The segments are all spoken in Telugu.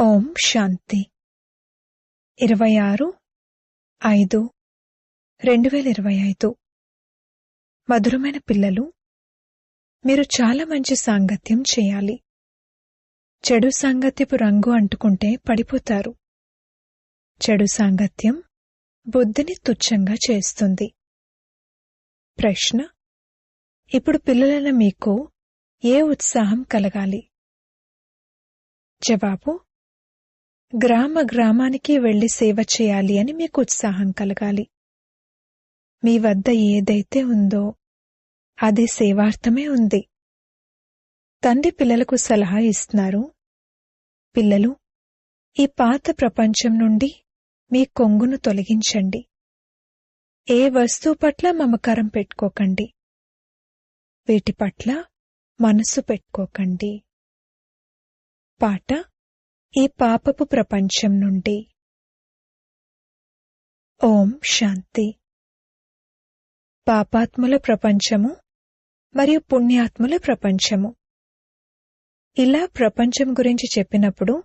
ఓం శాంతి. ఇరవై ఆరు ఐదు రెండు వేల ఇరవై ఐదు. మధురమైన పిల్లలు మీరు చాలా మంచి సాంగత్యం చేయాలి. చెడు సాంగత్యపు రంగు అంటుకుంటే పడిపోతారు. చెడు సాంగత్యం బుద్ధిని తుచ్చంగా చేస్తుంది. ప్రశ్న ఇప్పుడు పిల్లలైన మీకు ఏ ఉత్సాహం కలగాలి? జవాబు గ్రామ గ్రామానికి వెళ్ళి సేవ చేయాలి అని మీకు ఉత్సాహం కలగాలి. మీ వద్ద ఏదైతే ఉందో అది సేవార్థమే ఉంది. తండ్రి పిల్లలకు సలహా ఇస్తున్నారు. పిల్లలు ఈ పాత ప్రపంచం నుండి మీ కొంగును తొలగించండి. ఏ వస్తువు పట్ల మమకారం పెట్టుకోకండి. వీటి పట్ల మనసు పెట్టుకోకండి. పాట ఈ పాపపు ప్రపంచం నుండి. ఓం శాంతి. పాపాత్ముల ప్రపంచము మరియు పుణ్యాత్ముల ప్రపంచము. ఇలా ప్రపంచం గురించి చెప్పినప్పుడు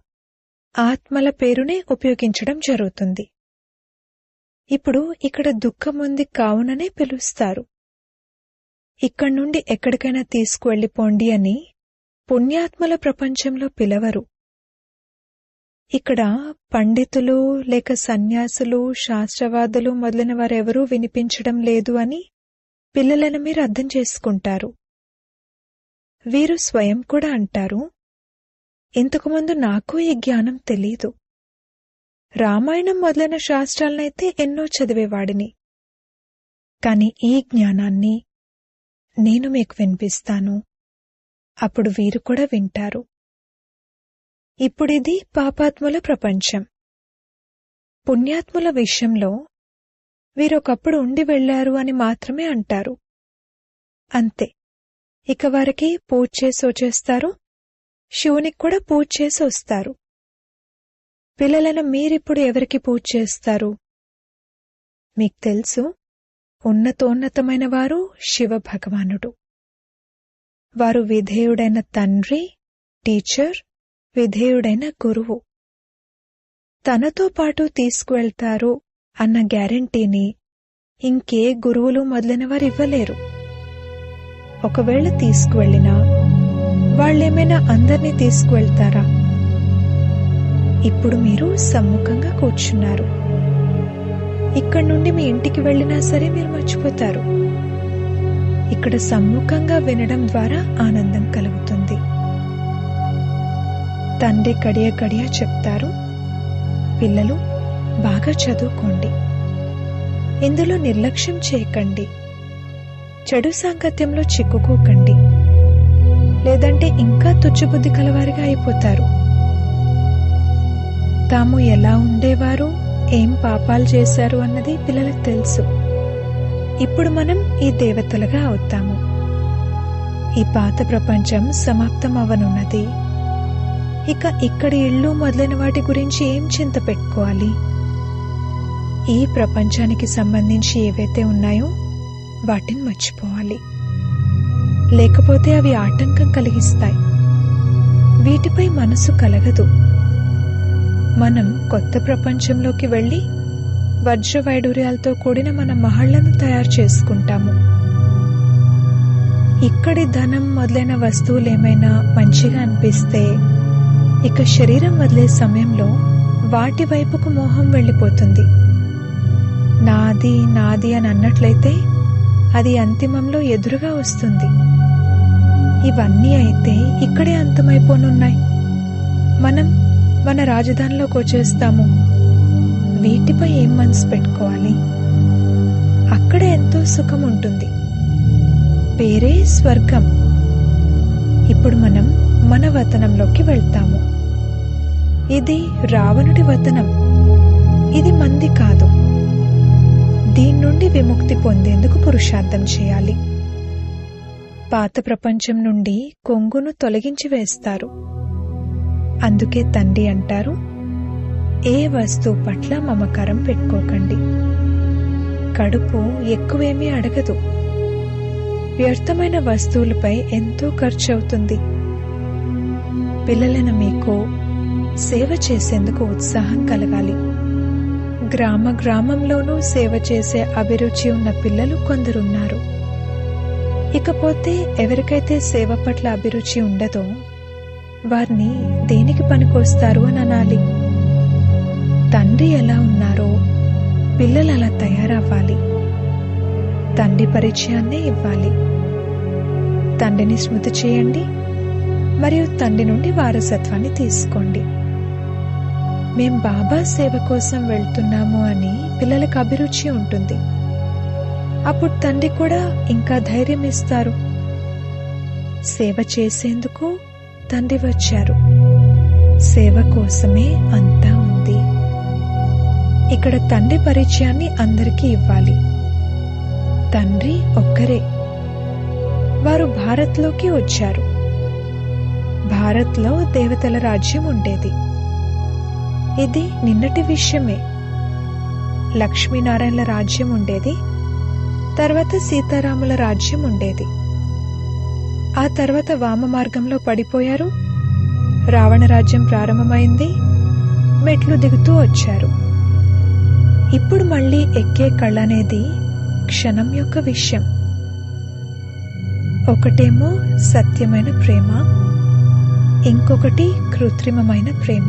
ఆత్మల పేరునే ఉపయోగించడం జరుగుతుంది. ఇప్పుడు ఇక్కడ దుఃఖం ఉంది కావుననే పిలుస్తారు. ఇక్కడి నుండి ఎక్కడికైనా తీసుకువెళ్ళిపోండి అని పుణ్యాత్మల ప్రపంచంలో పిలవరు. ఇక్కడ పండితులు లేక సన్యాసులు శాస్త్రవాదులు మొదలైన వారెవరూ వినిపించడం లేదు అని పిల్లలను మీరు అర్థం చేసుకుంటారు. వీరు స్వయం కూడా అంటారు ఇంతకుముందు నాకు ఈ జ్ఞానం తెలీదు. రామాయణం మొదలైన శాస్త్రాలనైతే ఎన్నో చదివేవాడిని. కాని ఈ జ్ఞానాన్ని నేను మీకు వినిపిస్తాను. అప్పుడు వీరు కూడా వింటారు. ఇప్పుడిది పాపాత్ముల ప్రపంచం. పుణ్యాత్ముల విషయంలో వీరొకప్పుడు ఉండి వెళ్ళారు అని మాత్రమే అంటారు. అంతే. ఇక వారికి పూజ చేసి వచ్చేస్తారు. శివునికి కూడా పూజ చేసి వస్తారు. పిల్లలను మీరిప్పుడు ఎవరికి పూజ చేస్తారు? మీకు తెలుసు ఉన్నతోన్నతమైన వారు శివ భగవానుడు వారు విధేయుడైన తండ్రి టీచర్ విధేయుడైన గురువు. తనతో పాటు తీసుకువెళ్తారు అన్న గ్యారంటీని ఇంకే గురువులు మొదలైన వారు ఇవ్వలేరు ఒకవేళ తీసుకువెళ్ళినా వాళ్ళేమైనా అందరినీ తీసుకువెళ్తారా? ఇప్పుడు మీరు సమ్ముఖంగా కూర్చున్నారు. ఇక్కడ నుండి మీ ఇంటికి వెళ్ళినా సరే మీరు మర్చిపోతారు. ఇక్కడ సమ్ముఖంగా వినడం ద్వారా ఆనందం కలుగుతుంది. తండ్రి కడియ కడియ చెప్తారు. పిల్లలు బాగా చదువుకోండి. ఇందులో నిర్లక్ష్యం చేయకండి. చెడు సాంగత్యంలో చిక్కుకోకండి. లేదంటే ఇంకా తుచ్చిబుద్ధి కలవారిగా అయిపోతారు. తాము ఎలా ఉండేవారు ఏం పాపాలు చేశారు అన్నది పిల్లలకు తెలుసు. ఇప్పుడు మనం ఈ దేవతలుగా అవుతాము. ఈ పాత ప్రపంచం సమాప్తం అవనున్నది ఇక ఇక్కడి ఇళ్ళు మొదలైన వాటి గురించి ఏం చింత పెట్టుకోవాలి? ఈ ప్రపంచానికి సంబంధించి ఏవైతే ఉన్నాయో వాటిని మర్చిపోవాలి. లేకపోతే అవి ఆటంకం కలిగిస్తాయి. వీటిపై మనసు కలగదు. మనం కొత్త ప్రపంచంలోకి వెళ్ళి వజ్ర వైడూర్యాలతో కూడిన మన మహళ్ళను తయారు చేసుకుంటాము. ఇక్కడి ధనం మొదలైన వస్తువులు ఏమైనా మంచిగా అనిపిస్తే ఇక శరీరం వదిలే సమయంలో వాటి వైపుకు మోహం వెళ్ళిపోతుంది. నాది నాది అని అన్నట్లయితే అది అంతిమంలో ఎదురుగా వస్తుంది. ఇవన్నీ అయితే ఇక్కడే అంతమైపోనున్నాయి. మనం మన రాజధానిలోకి వచ్చేస్తాము. వీటిపై ఏం మనసు పెట్టుకోవాలి? అక్కడ ఎంతో సుఖం ఉంటుంది. పేరే స్వర్గం. ఇప్పుడు మనం మన వతనంలోకి వెళ్తాము. ఇది రావణుడి వతనం ఇది మంది కాదు. దీని నుండి విముక్తి పొందేందుకు పురుషార్థం చేయాలి. పాత ప్రపంచం నుండి కొంగును తొలగించి వేస్తారు. అందుకే తండ్రి అంటారు ఏ వస్తువు పట్ల మమకారం పెట్టుకోకండి. కడుపు ఎక్కువేమీ అడగదు. వ్యర్థమైన వస్తువులపై ఎంతో ఖర్చు అవుతుంది పిల్లలైన మీకు సేవ చేసేందుకు ఉత్సాహం కలగాలి. గ్రామ గ్రామంలోనూ సేవ చేసే అభిరుచి ఉన్న పిల్లలు కొందరున్నారు. ఇకపోతే ఎవరికైతే సేవ పట్ల అభిరుచి ఉండదో వారిని దేనికి పనికొస్తారు అని అనాలి. తండ్రి ఎలా ఉన్నారో పిల్లలు అలా తయారవ్వాలి. తండ్రి పరిచయాన్నే ఇవ్వాలి. తండ్రిని స్మృతి చేయండి. మరియు తండ్రి నుండి వారసత్వాన్ని తీసుకోండి. మేం బాబా సేవ కోసం వెళ్తున్నాము అని పిల్లలకు అభిరుచి ఉంటుంది. అప్పుడు తండ్రి కూడా ఇంకా ధైర్యం ఇస్తారు. సేవ చేసేందుకు తండ్రి వచ్చారు. సేవ కోసమే అంతా ఉంది. ఇక్కడ తండ్రి పరిచయాన్ని అందరికీ ఇవ్వాలి. తండ్రి ఒక్కరే. వారు భారత్లోకి వచ్చారు. భారత్లో దేవతల రాజ్యం ఉండేది. ఇది నిన్నటి విషయమే. లక్ష్మీనారాయణల రాజ్యం ఉండేది. తర్వాత సీతారాముల రాజ్యం ఉండేది. ఆ తర్వాత వామ మార్గంలో పడిపోయారు. రావణ రాజ్యం ప్రారంభమైంది. మెట్లు దిగుతూ వచ్చారు. ఇప్పుడు మళ్ళీ ఎక్కే కళ అనేది క్షణం యొక్క విషయం. ఒకటేమో సత్యమైన ప్రేమ. ఇంకొకటి కృత్రిమమైన ప్రేమ.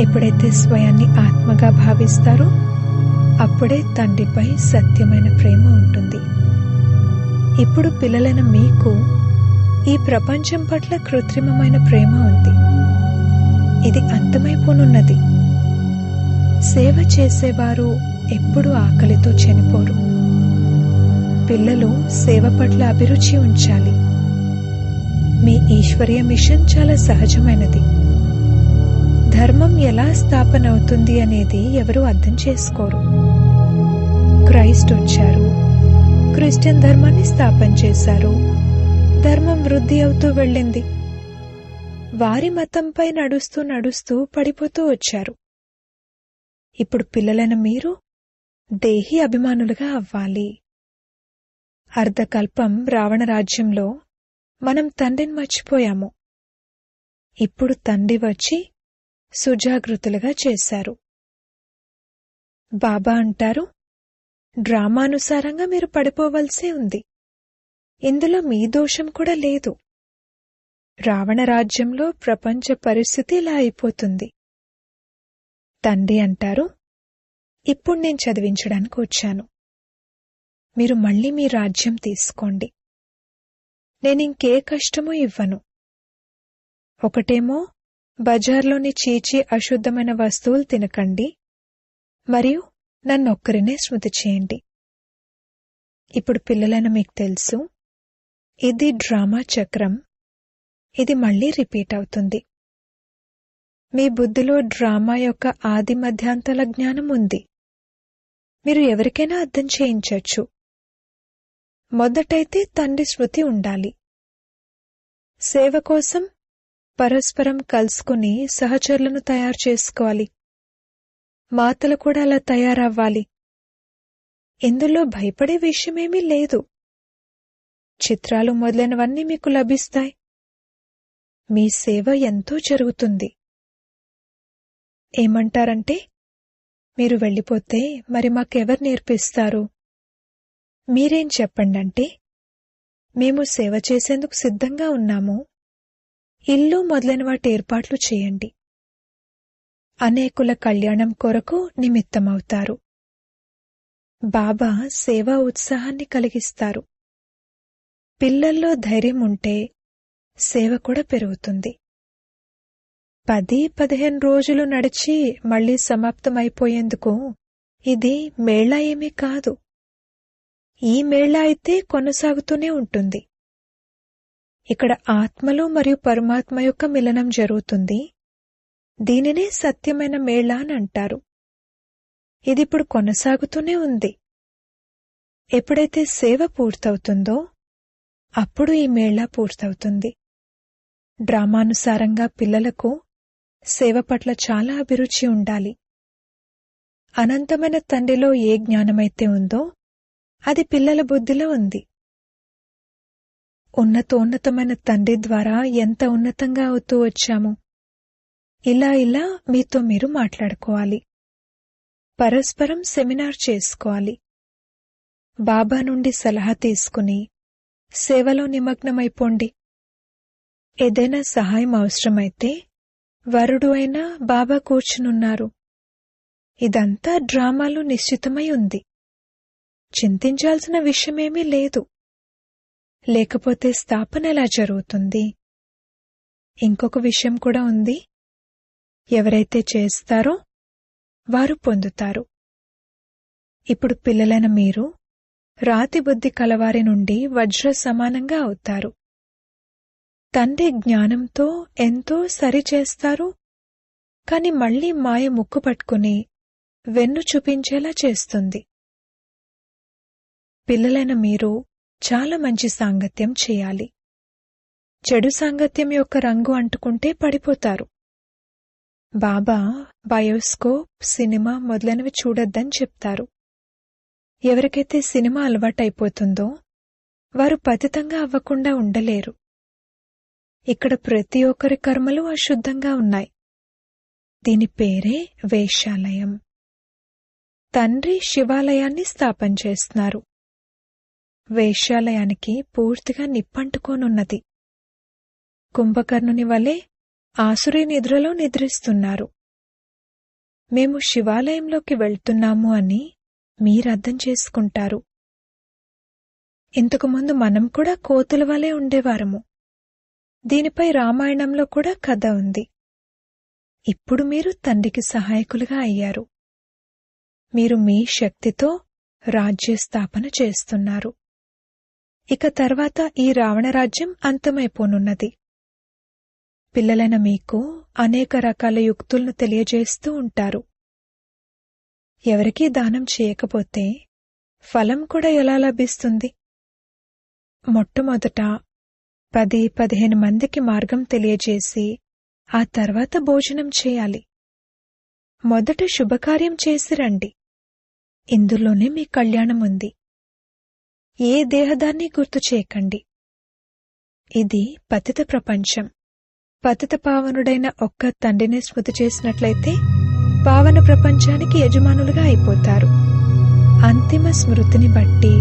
ఎప్పుడైతే స్వయాన్ని ఆత్మగా భావిస్తారో అప్పుడే తండ్రిపై సత్యమైన ప్రేమ ఉంటుంది. ఇప్పుడు పిల్లలైన మీకు ఈ ప్రపంచం పట్ల కృత్రిమమైన ప్రేమ ఉంది. ఇది అంతమైపోనున్నది. సేవ చేసేవారు ఎప్పుడు ఆకలితో చనిపోరు. పిల్లలు సేవ పట్ల అభిరుచి ఉంచాలి. మీ ఈశ్వరీయ మిషన్ చాలా సహజమైనది. ధర్మం ఎలా స్థాపన అవుతుంది అనేది ఎవరు అర్థం చేసుకోరు. క్రైస్ట్ వచ్చారు. క్రిస్టియన్ ధర్మాన్ని స్థాపన చేశారు. ధర్మం వృద్ధి అవుతూ వెళ్ళింది. వారి మతంపై నడుస్తూ నడుస్తూ పడిపోతూ వచ్చారు. ఇప్పుడు పిల్లలైన మీరు దేహి అభిమానులుగా అవ్వాలి. అర్ధకల్పం రావణ రాజ్యంలో మనం తండ్రిని మర్చిపోయాము. ఇప్పుడు తండ్రి వచ్చి సుజాగృతులుగా చేశారు. బాబా అంటారు డ్రామానుసారంగా మీరు పడిపోవలసే ఉంది. ఇందులో మీ దోషం కూడా లేదు. రావణ రాజ్యంలో ప్రపంచ పరిస్థితి ఇలా అయిపోతుంది. తండ్రి అంటారు ఇప్పుడు నేను చదివించడానికి వచ్చాను. మీరు మళ్ళీ మీ రాజ్యం తీసుకోండి. నేనింకే కష్టము ఇవ్వను. ఒకటేమో బజార్లోని చీచి అశుద్ధమైన వస్తువులు తినకండి మరియు నన్నొక్కరినే స్మృతి చేయండి. ఇప్పుడు పిల్లలైన మీకు తెలుసు ఇది డ్రామా చక్రం ఇది మళ్ళీ రిపీట్ అవుతుంది. మీ బుద్ధిలో డ్రామా యొక్క ఆది మధ్యాంతల జ్ఞానం ఉంది మీరు ఎవరికైనా అర్థం చేయించవచ్చు. మొదటైతే తండ్రి శృతి ఉండాలి. సేవ కోసం పరస్పరం కలుసుకుని సహచరులను తయారు చేసుకోవాలి. మాతలు కూడా అలా తయారవ్వాలి. ఇందులో భయపడే విషయమేమీ లేదు. చిత్రాలు మొదలైనవన్నీ మీకు లభిస్తాయి. మీ సేవ ఎంతో జరుగుతుంది. ఏమంటారంటే మీరు వెళ్ళిపోతే మరి మాకెవరు నేర్పిస్తారు? మీరేం చెప్పండంటే మేము సేవ చేసేందుకు సిద్ధంగా ఉన్నాము. ఇల్లు మొదలైన వాటి ఏర్పాట్లు చేయండి. అనేకుల కళ్యాణం కొరకు నిమిత్తమవుతారు. బాబా సేవా ఉత్సాహాన్ని కలిగిస్తారు. పిల్లల్లో ధైర్యం ఉంటే సేవ కూడా పెరుగుతుంది. పది పదిహేను రోజులు నడిచి మళ్ళీ సమాప్తమైపోయేందుకు ఇది మేళా ఏమీ కాదు. ఈ మేళ అయితే కొనసాగుతూనే ఉంటుంది. ఇక్కడ ఆత్మలు మరియు పరమాత్మ యొక్క మిలనం జరుగుతుంది. దీనినే సత్యమైన మేళా అని అంటారు. ఇది ఇప్పుడు కొనసాగుతూనే ఉంది. ఎప్పుడైతే సేవ పూర్తవుతుందో అప్పుడు ఈ మేళా పూర్తవుతుంది. డ్రామానుసారంగా పిల్లలకు సేవ పట్ల చాలా అభిరుచి ఉండాలి. అనంతమైన తండ్రిలో ఏ జ్ఞానమైతే ఉందో అది పిల్లల బుద్ధిలో ఉంది. ఉన్నతోన్నతమైన తండ్రి ద్వారా ఎంత ఉన్నతంగా అవుతూ వచ్చాము? ఇలా ఇలా మీతో మీరు మాట్లాడుకోవాలి. పరస్పరం సెమినార్ చేసుకోవాలి. బాబా నుండి సలహా తీసుకుని సేవలో నిమగ్నమైపోండి. ఏదైనా సహాయం అవసరమైతే వరుడు అయినా బాబా కూర్చునున్నారు. ఇదంతా డ్రామాలు నిశ్చితమై ఉంది. చింతించాల్సిన విషయమేమీ లేదు. లేకపోతే స్థాపన ఎలా జరుగుతుంది? ఇంకొక విషయం కూడా ఉంది. ఎవరైతే చేస్తారో వారు పొందుతారు. ఇప్పుడు పిల్లలైన మీరు రాతి బుద్ధి కలవారి నుండి వజ్ర సమానంగా అవుతారు. తండ్రి జ్ఞానంతో ఎంతో సరిచేస్తారు కాని మళ్ళీ మాయ ముక్కు పట్టుకుని వెన్ను చూపించేలా చేస్తుంది. పిల్లలైన మీరు చాలా మంచి సాంగత్యం చేయాలి. చెడు సాంగత్యం యొక్క రంగు అంటుకుంటే పడిపోతారు. బాబా బయోస్కోప్ సినిమా మొదలైనవి చూడొద్దని చెప్తారు. ఎవరికైతే సినిమా అలవాటైపోతుందో వారు పతితంగా అవ్వకుండా ఉండలేరు. ఇక్కడ ప్రతి ఒక్కరి కర్మలు అశుద్ధంగా ఉన్నాయి. దీని పేరే వేశ్యాలయం తండ్రి శివాలయాన్ని స్థాపన చేస్తున్నారు. వేశ్యాలయానికి పూర్తిగా నిప్పంటుకోనున్నది. కుంభకర్ణుని వలె ఆసురి నిద్రలో నిద్రిస్తున్నారు. మేము శివాలయంలోకి వెళ్తున్నాము అని మీరర్థం చేసుకుంటారు. ఇంతకుముందు మనం కూడా కోతుల వలె ఉండేవారము. దీనిపై రామాయణంలో కూడా కథ ఉంది. ఇప్పుడు మీరు తండ్రికి సహాయకులుగా అయ్యారు. మీరు మీ శక్తితో రాజ్య స్థాపన చేస్తున్నారు. ఇక తర్వాత ఈ రావణరాజ్యం అంతమైపోనున్నది. పిల్లలైన మీకు అనేక రకాల యుక్తులను తెలియజేస్తూ ఉంటారు. ఎవరికీ దానం చేయకపోతే ఫలం కూడా ఎలా లభిస్తుంది? మొట్టమొదట పది పదిహేను మందికి మార్గం తెలియజేసి ఆ తర్వాత భోజనం చేయాలి. మొదట శుభకార్యం చేసి రండి. ఇందులోనే మీ కళ్యాణం ఉంది. ఏ దేహదాన్ని గుర్తు చేయకండి. ఇది పతిత ప్రపంచం. పతిత పావనుడైన ఒక్క తండ్రిని స్మృతి చేసినట్లయితే పావన ప్రపంచానికి యజమానులుగా అయిపోతారు. అంతిమ స్మృతిని బట్టి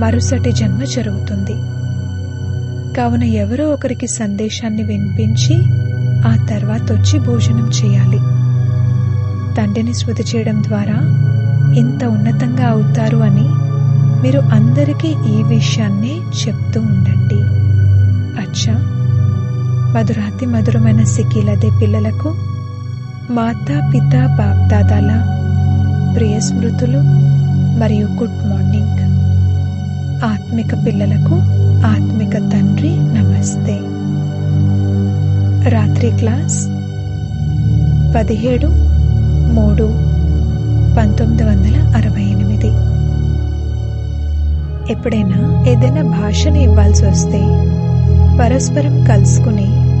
మరుసటి జన్మ జరుగుతుంది. కావున ఎవరో ఒకరికి సందేశాన్ని వినిపించి ఆ తర్వాత వచ్చి భోజనం చేయాలి. తండ్రిని స్మృతి చేయడం ద్వారా ఇంత ఉన్నతంగా అవుతారు అని మీరు అందరికీ ఈ విషయాన్నే చెప్తూ ఉండండి. అచ్చా! మధురాతి మధురమైన సిక్కిలదే పిల్లలకు మాతా పిత బాప్దాదాల ప్రియ స్మృతులు మరియు గుడ్ మార్నింగ్. ఆత్మిక పిల్లలకు ఆత్మిక తండ్రి నమస్తే. రాత్రి క్లాస్ పదిహేడు మూడు పంతొమ్మిది వందల అరవై ఎనిమిది. ఎప్పుడైనా ఏదైనా భాషను ఇవ్వాల్సి వస్తే పరస్పరం కలుసుకుని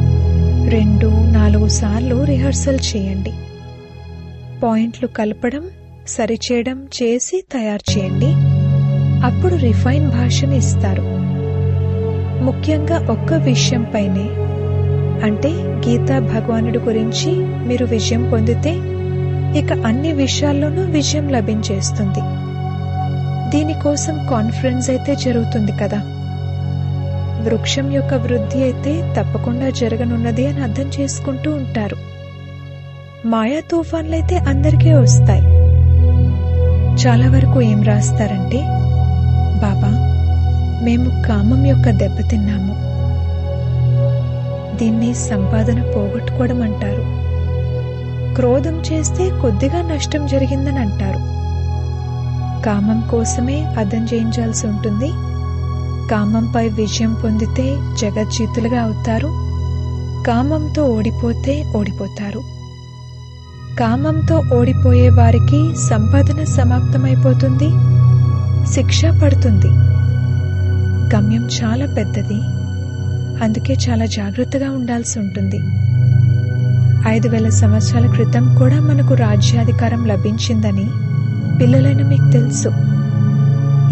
రెండు నాలుగు సార్లు రిహర్సల్ చేయండి. పాయింట్లు కలపడం సరిచేయడం చేసి తయారు చేయండి. అప్పుడు రిఫైన్ భాషని ఇస్తారు. ముఖ్యంగా ఒక్క విషయంపైనే అంటే గీతా భగవానుడి గురించి మీరు విజయం పొందితే ఇక అన్ని విషయాల్లోనూ విజయం లభించేస్తుంది. దీనికోసం కాన్ఫరెన్స్ అయితే జరుగుతుంది కదా. వృక్షం యొక్క వృద్ధి అయితే తప్పకుండా జరగనున్నది అని అర్థం చేసుకుంటూ ఉంటారు. మాయా తుఫాన్లైతే అందరికీ వస్తాయి. చాలా వరకు ఏం రాస్తారంటే బాబా మేము కామం యొక్క దెబ్బతిన్నాము దీన్ని సంపాదన పోగొట్టుకోవడం అంటారు. క్రోధం చేస్తే కొద్దిగా నష్టం జరిగిందని అంటారు. కామం కోసమే అర్థం చేయించాల్సి ఉంటుంది. కామంపై విజయం పొందితే జగజ్జీతులుగా అవుతారు. కామంతో ఓడిపోతే ఓడిపోతారు. కామంతో ఓడిపోయే వారికి సంపాదన సమాప్తమైపోతుంది. శిక్ష పడుతుంది. గమ్యం చాలా పెద్దది. అందుకే చాలా జాగ్రత్తగా ఉండాల్సి ఉంటుంది. ఐదు వేల సంవత్సరాల క్రితం కూడా మనకు రాజ్యాధికారం లభించిందని పిల్లలైన మీకు తెలుసు.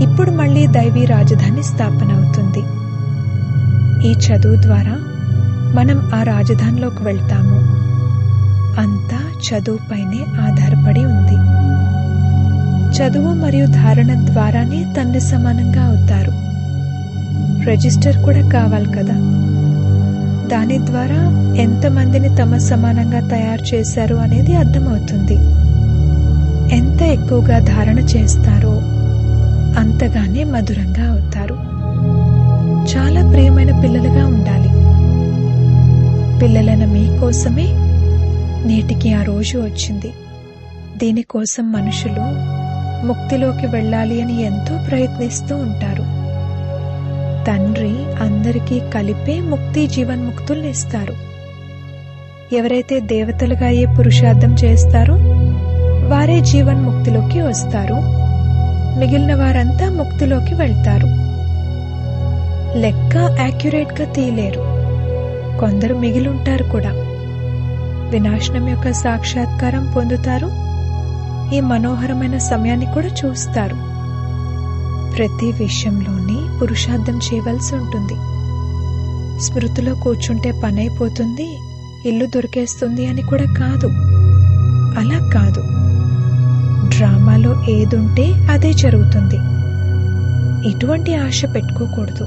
ఇప్పుడు మళ్ళీ దైవీ రాజధాని స్థాపన అవుతుంది. ఈ చదువు ద్వారా మనం ఆ రాజధానిలోకి వెళ్తాము. అంతా చదువుపైనే ఆధారపడి ఉంది. చదువు మరియు ధారణ ద్వారానే తండ్రి సమానంగా అవుతారు. రిజిస్టర్ కూడా కావాలి కదా. దాని ద్వారా ఎంతమందిని తమ సమానంగా తయారు చేశారు అనేది అర్థమవుతుంది. ఎంత ఎక్కువగా ధారణ చేస్తారో అంతగానే మధురంగా అవుతారు. చాలా ప్రియమైన పిల్లలుగా ఉండాలి. పిల్లలైన మీకోసమే నేటికి ఆ రోజు వచ్చింది. దీనికోసం మనుషులు ముక్తిలోకి వెళ్ళాలి అని ఎంతో ప్రయత్నిస్తూ ఉంటారు. తండ్రి అందరికీ కలిపే ముక్తి జీవన్ముక్తుల్ని ఇస్తారు. ఎవరైతే దేవతలుగా ఏ పురుషార్థం చేస్తారో వారే జీవన్ముక్తిలోకి వస్తారు. మిగిలిన వారంతా ముక్తిలోకి వెళ్తారు. లెక్క యాక్యురేట్గా తీయలేరు. కొందరు మిగిలుంటారు కూడా. వినాశనం యొక్క సాక్షాత్కారం పొందుతారు. ఈ మనోహరమైన సమయాన్ని కూడా చూస్తారు. ప్రతి విషయంలోని పురుషార్థం చేయవలసి ఉంటుంది. స్మృతిలో కూర్చుంటే పనైపోతుంది. ఇల్లు దొరికేస్తుంది అని కూడా కాదు. అలా కాదు. మనలో ఏదుంటే అదే జరుగుతుంది. ఎటువంటి ఆశ పెట్టుకోకూడదు.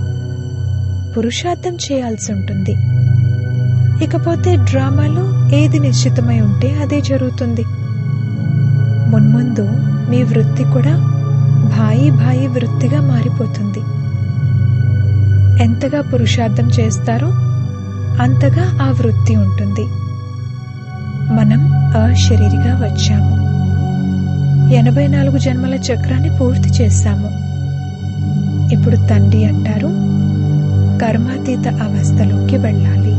పురుషార్థం చేయాల్సి ఉంటుంది ఇకపోతే డ్రామాలో ఏది నిశ్చితమై ఉంటే అదే జరుగుతుంది. మున్ముందు మీ వృత్తి కూడా భాయి భాయి వృత్తిగా మారిపోతుంది. ఎంతగా పురుషార్థం చేస్తారో అంతగా ఆ వృత్తి ఉంటుంది. మనం అశరీరిగా వచ్చాము. ఎనభై నాలుగు జన్మల చక్రాన్ని పూర్తి చేశాము. ఇప్పుడు తండ్రి అంటారు కర్మాతీత అవస్థలోకి వెళ్ళాలి.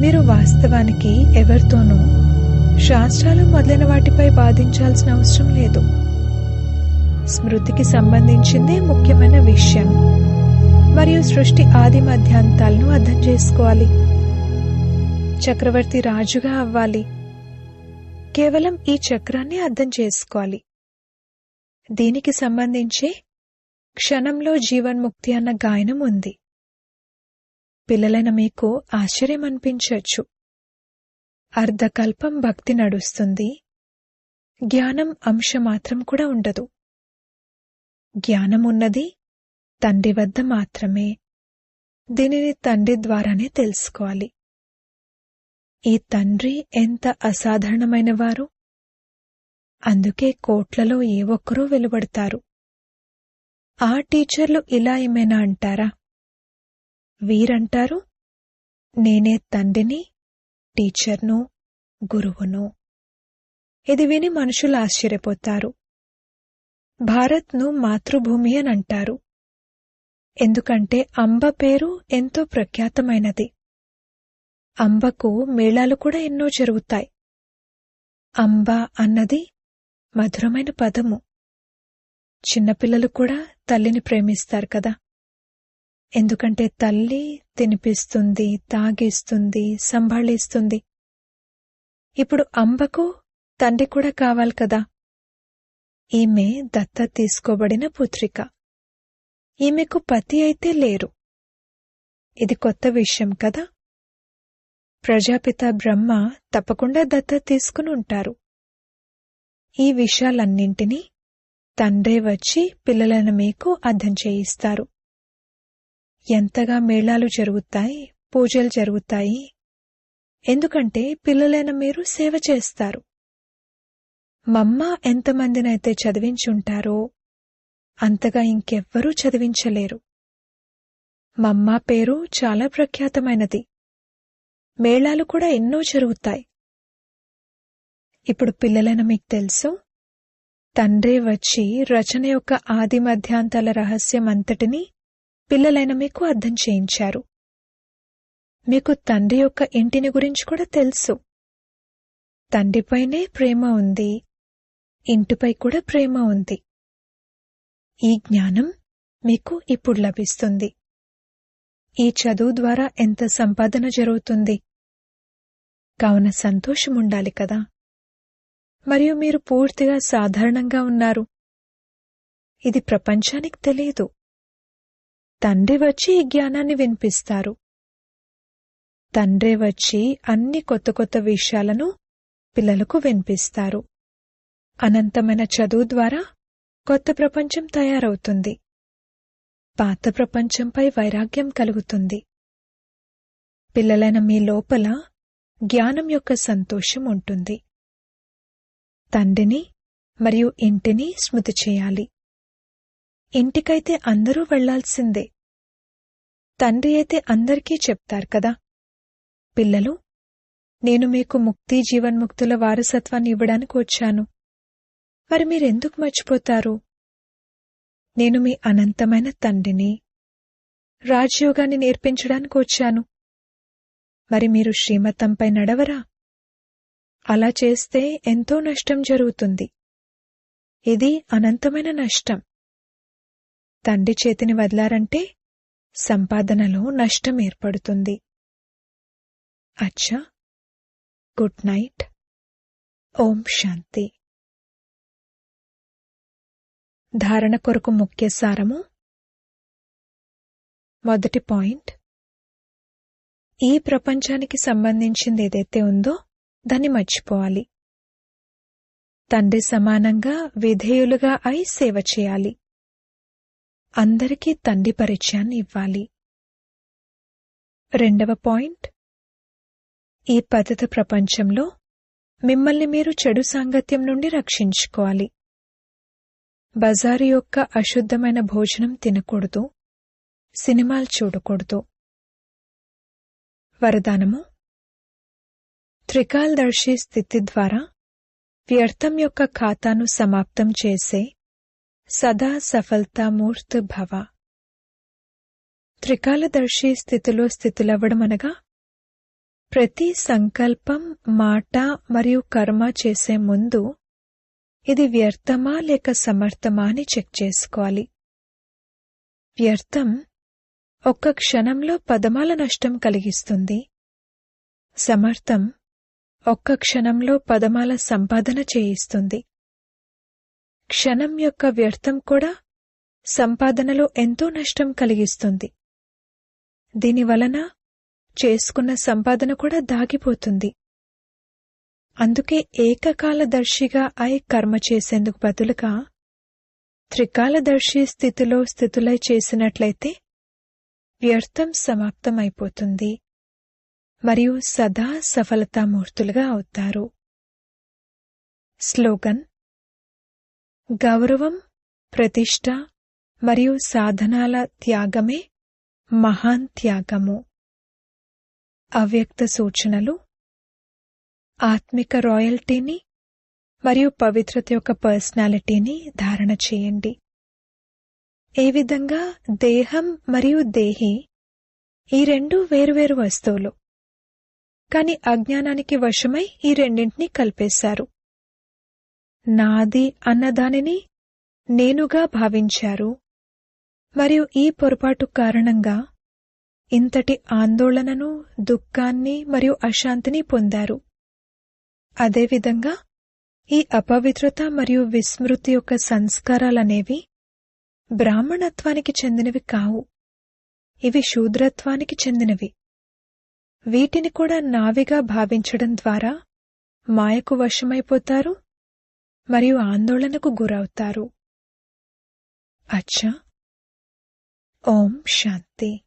మీరు వాస్తవానికి ఎవరితోనూ శాస్త్రాలు మొదలైన వాటిపై బాధించాల్సిన అవసరం లేదు. స్మృతికి సంబంధించిందే ముఖ్యమైన విషయం. మరియు సృష్టి ఆది మధ్యాంతాలను అర్థం చేసుకోవాలి. చక్రవర్తి రాజుగా అవ్వాలి. కేవలం ఈ చక్రాన్ని అర్థం చేసుకోవాలి. దీనికి సంబంధించే క్షణంలో జీవన్ముక్తి అన్న గాయనం ఉంది. పిల్లలైన మీకు ఆశ్చర్యం అనిపించవచ్చు. అర్ధకల్పం భక్తి నడుస్తుంది. జ్ఞానం అంశ మాత్రం కూడా ఉండదు. జ్ఞానం ఉన్నది తండ్రి వద్ద మాత్రమే. దీనిని తండ్రి ద్వారానే తెలుసుకోవాలి. ఈ తండ్రి ఎంత అసాధారణమైనవారు? అందుకే కోట్లలో ఏ ఒక్కరూ వెలువడతారు. ఆ టీచర్లు ఇలా ఏమైనా అంటారా? వీరంటారు నేనే తండ్రిని టీచర్ను గురువును. ఇది విని మనుషులు ఆశ్చర్యపోతారు. భారత్ను మాతృభూమి అని అంటారు. ఎందుకంటే అంబ పేరు ఎంతో ప్రఖ్యాతమైనది. అంబకు మేళాలు కూడా ఎన్నో జరుగుతాయి. అంబ అన్నది మధురమైన పదము. చిన్నపిల్లలు కూడా తల్లిని ప్రేమిస్తారు కదా. ఎందుకంటే తల్లి తినిపిస్తుంది తాగిస్తుంది సంభాళిస్తుంది. ఇప్పుడు అంబకు తండ్రి కూడా కావాలి కదా. ఈమె దత్త తీసుకోబడిన పుత్రిక. ఈమెకు పతి అయితే లేరు. ఇది కొత్త విషయం కదా. ప్రజాపిత బ్రహ్మ తప్పకుండా దత్త తీసుకుని ఉంటారు. ఈ విషయాలన్నింటినీ తండ్రే వచ్చి పిల్లలను మీకు అర్థం చేయిస్తారు. ఎంతగా మేళాలు జరుగుతాయి పూజలు జరుగుతాయి. ఎందుకంటే పిల్లలైన మీరు సేవ చేస్తారు. మమ్మ ఎంతమందినైతే చదివించుంటారో అంతగా ఇంకెవ్వరూ చదివించలేరు. మమ్మ పేరు చాలా ప్రఖ్యాతమైనది. మేళాలు కూడా ఎన్నో జరుగుతాయి. ఇప్పుడు పిల్లలైన మీకు తెలుసు. తండ్రి వచ్చి రచన యొక్క ఆది మధ్యాంతాల రహస్యం అంతటినీ పిల్లలైన మీకు అర్థం చేయించారు. మీకు తండ్రి యొక్క ఇంటిని గురించి కూడా తెలుసు. తండ్రిపైనే ప్రేమ ఉంది. ఇంటిపై కూడా ప్రేమ ఉంది. ఈ జ్ఞానం మీకు ఇప్పుడు లభిస్తుంది. ఈ చదువు ద్వారా ఎంత సంపాదన జరుగుతుంది? కావున సంతోషం ఉండాలి కదా? మరియు మీరు పూర్తిగా సాధారణంగా ఉన్నారు. ఇది ప్రపంచానికి తెలియదు. తండ్రి వచ్చి ఈ జ్ఞానాన్ని వినిపిస్తారు. తండ్రి వచ్చి అన్ని కొత్త కొత్త విషయాలను పిల్లలకు వినిపిస్తారు. అనంతమైన చదువు ద్వారా కొత్త ప్రపంచం తయారవుతుంది. పాత ప్రపంచంపై వైరాగ్యం కలుగుతుంది. పిల్లలైన మీ లోపల జ్ఞానం యొక్క సంతోషం ఉంటుంది. తండ్రిని మరియు ఇంటిని స్మృతి చేయాలి. ఇంటికైతే అందరూ వెళ్ళాల్సిందే. తండ్రి అయితే అందరికీ చెప్తారు కదా. పిల్లలు నేను మీకు ముక్తి జీవన్ముక్తుల వారసత్వాన్ని ఇవ్వడానికి వచ్చాను. మరి మీరెందుకు మర్చిపోతారు? నేను మీ అనంతమైన తండ్రిని రాజయోగాన్ని నేర్పించడానికి వచ్చాను. మరి మీరు శ్రీమతంపై నడవరా? అలా చేస్తే ఎంతో నష్టం జరుగుతుంది. ఇది అనంతమైన నష్టం. తండ్రి చేతిని వదిలారంటే సంపాదనలో నష్టం ఏర్పడుతుంది. అచ్చా. Good night. ఓం శాంతి. ధారణ కొరకు ముఖ్య సారము. మొదటి పాయింట్. ఈ ప్రపంచానికి సంబంధించింది ఏదైతే ఉందో దాన్ని మర్చిపోవాలి. తండ్రి సమానంగా విధేయులుగా అయి సేవ చేయాలి. అందరికీ తండ్రి పరిచయాన్ని ఇవ్వాలి. రెండవ పాయింట్. ఈ పతిత ప్రపంచంలో మిమ్మల్ని మీరు చెడు సాంగత్యం నుండి రక్షించుకోవాలి. బజారు యొక్క అశుద్ధమైన భోజనం తినకూడదు. సినిమాలు చూడకూడదు. వరదానము? త్రికాల్దర్శి స్థితి ద్వారా వ్యర్థం యొక్క ఖాతాను సమాప్తం చేసే సదా సఫలతామూర్త్ భవ. త్రికాలదర్శి స్థితిలో స్థితులవ్వడం అనగా ప్రతి సంకల్పం మాట మరియు కర్మ చేసే ముందు ఇది వ్యర్థమా లేక సమర్థమా అని చెక్ చేసుకోవాలి. వ్యర్థం ఒక్క క్షణంలో పదమాల నష్టం కలిగిస్తుంది. సమర్థం ఒక్క క్షణంలో పదమాల సంపాదన చేయిస్తుంది. క్షణం యొక్క వ్యర్థం కూడా సంపాదనలో ఎంతో నష్టం కలిగిస్తుంది. దీనివలన చేసుకున్న సంపాదన కూడా దాగిపోతుంది. అందుకే ఏకకాలదర్శిగా అయి కర్మ చేసేందుకు బదులుగా త్రికాలదర్శి స్థితిలో స్థితులై చేసినట్లయితే వ్యర్థం సమాప్తమైపోతుంది. మరియు సదా సఫలతామూర్తులుగా అవుతారు. స్లోగన్. గౌరవం ప్రతిష్ట మరియు సాధనాల త్యాగమే మహాన్ త్యాగము. అవ్యక్త సూచనలు. ఆత్మిక రాయల్టీని మరియు పవిత్రత యొక్క పర్సనాలిటీని ధారణ చేయండి. ఏ విధంగా దేహం మరియు దేహి ఈ రెండు వేరువేరు వస్తువులు కాని అజ్ఞానానికి వశమై ఈ రెండింటినీ కలిపేశారు. నాది అన్నదానిని నేనుగా భావించారు. మరియు ఈ పొరపాటు కారణంగా ఇంతటి ఆందోళనను దుఃఖాన్ని మరియు అశాంతిని పొందారు. అదేవిధంగా ఈ అపవిత్రత మరియు విస్మృతి యొక్క సంస్కారాలనేవి బ్రాహ్మణత్వానికి చెందినవి కావు. ఇవి శూద్రత్వానికి చెందినవి. వీటిని కూడా నావిగా భావించడం ద్వారా మాయకు వశమైపోతారు మరియు ఆందోళనకు గురవుతారు. అచ్చా. ఓం శాంతి.